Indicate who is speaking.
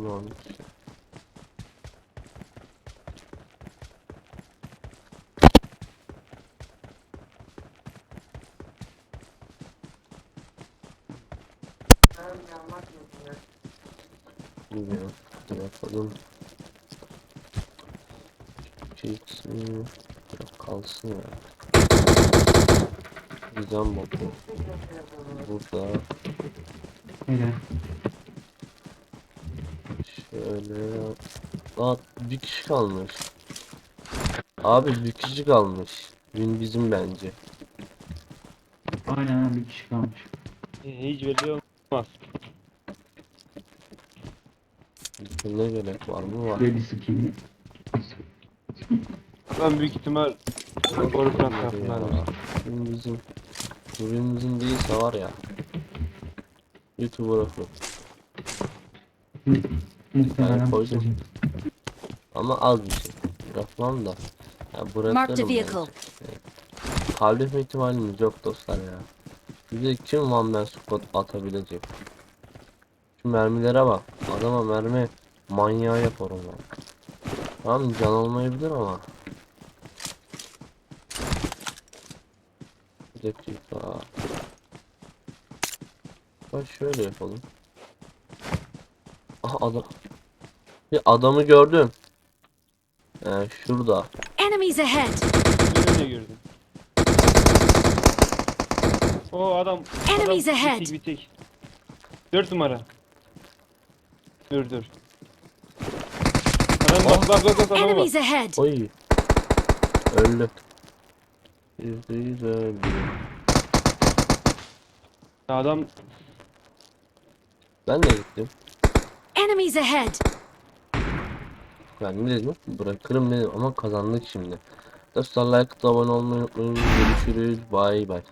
Speaker 1: Bunu almış. Bilmiyorum. Şey ikisini bırak kalsın ya. Güzel bakın. Burada
Speaker 2: Öyle.
Speaker 1: Şöyle Aa, bir kişi kalmış. Abi bir kişi kalmış. Gün bizim bence.
Speaker 2: Aynen bir kişi kalmış.
Speaker 3: Hiç belli olmaz.
Speaker 1: Ne gerek var mı var.
Speaker 2: Ready skin'i.
Speaker 3: Ben büyük ihtimal
Speaker 1: Ya,
Speaker 3: tarafından.
Speaker 1: Gün bizim. Gün bizim değilse var ya. YouTuber oku. Koydum.
Speaker 2: bizim.
Speaker 1: Ama az bir şey. Bırakmam da. Ya
Speaker 4: Marked a
Speaker 1: bırakırım
Speaker 4: vehicle.
Speaker 1: Kaybetme ihtimalimiz yok dostlar ya. Bize kim one man squad atabilecek? Şu mermilere bak. Adama mermi manyağı yapar onu. Tamam can olmayabilir ama. Bir dakika. Bak şöyle yapalım. Aha adam. Bir adamı gördüm. Ee, şurada.
Speaker 4: Enemies ahead!
Speaker 3: Yine gördüm. O adam.
Speaker 4: Enemies
Speaker 3: adam
Speaker 4: ahead.
Speaker 3: Bitik bitik. Dört numara. Dur dur. Adam bak bak bak bak adama bak.
Speaker 4: Enemies ahead!
Speaker 1: Oy. Öldü. Yüzde yüz öldü.
Speaker 3: Adam
Speaker 1: Ben de gittim.
Speaker 4: Enemies ahead!
Speaker 1: Ben ne dedim? Bırakırım dedim ama kazandık şimdi. Dostlar like abone olmayı unutmayın. Görüşürüz. Bay bay.